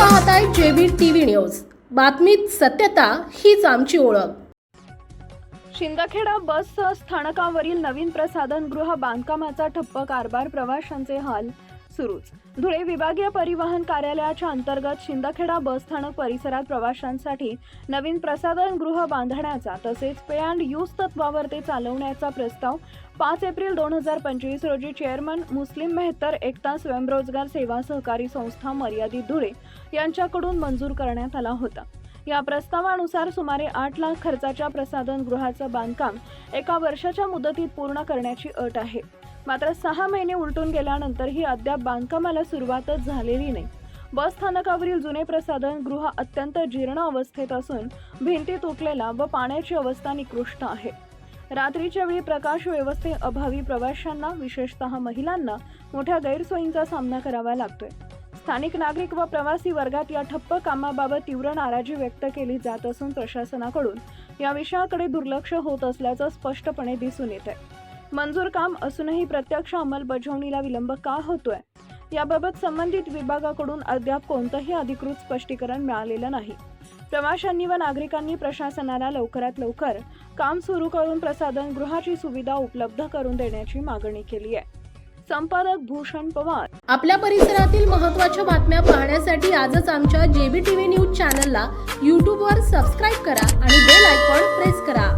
पाहताय JB TV news. बातमीत सत्यता हीच आमची ओळख. शिंदखेडा बस स्थानकावरील नवीन प्रसाधनगृह बांधकामाचा ठप्प कारभार प्रवाशांचे हाल. सुरूच. धुळे विभागीय परिवहन कार्यालयाच्या अंतर्गत शिंदखेडा बस स्थानक परिसरात प्रवाशांसाठी नवीन प्रसाधनगृह बांधण्याचा तसेच पे अँड यूज तत्वावर ते चालवण्याचा प्रस्ताव पाच एप्रिल दोन हजार पंचवीस रोजी चेअरमन मुस्लिम मेहतर एकता स्वयंरोजगार सेवा सहकारी संस्था मर्यादित धुळे यांच्याकडून मंजूर करण्यात आला होता. या प्रस्तावानुसार सुमारे आठ लाख खर्चाच्या प्रसाधनगृहाचं बांधकाम एका वर्षाच्या मुदतीत पूर्ण करण्याची अट आहे. मात्र सहा महिने उलटून गेल्यानंतरही अद्याप बांधकामाला सुरुवातच झालेली नाही. बस स्थानकावरील जुने प्रसाधनगृह अत्यंत जीर्ण अवस्थेत असून भिंती तुटलेला व पाण्याची अवस्था निकृष्ट आहे. रात्रीच्या वेळी प्रकाश व्यवस्थेअभावी प्रवाशांना विशेषतः महिलांना मोठ्या गैरसोयींचा सामना करावा लागतोय. स्थानिक नागरिक व प्रवासी वर्गात या ठप्प कामाबाबत तीव्र नाराजी व्यक्त केली जात असून प्रशासनाकडून या विषयाकडे दुर्लक्ष होत असल्याचं स्पष्टपणे दिसून येत आहे मंजूर काम असूनही प्रत्यक्ष अंमलबजावणीला विलंब का होतोय? याबाबत संबंधित विभागाकडून अद्याप कोणतंही अधिकृत स्पष्टीकरण मिळालेलं नाही. प्रवाशांनी व नागरिकांनी प्रशासनाला लवकरात लवकर काम सुरू करून प्रसाधन गृहाची सुविधा उपलब्ध करून देण्याची मागणी केली आहे. संपादक भूषण पवार. आपल्या परिसरातील महत्त्वाच्या बातम्या पाहण्यासाठी आजच आमच्या जेबी टीव्ही न्यूज चॅनलला यूट्यूबवर सबस्क्राईब करा आणि बेल आयकॉन प्रेस करा.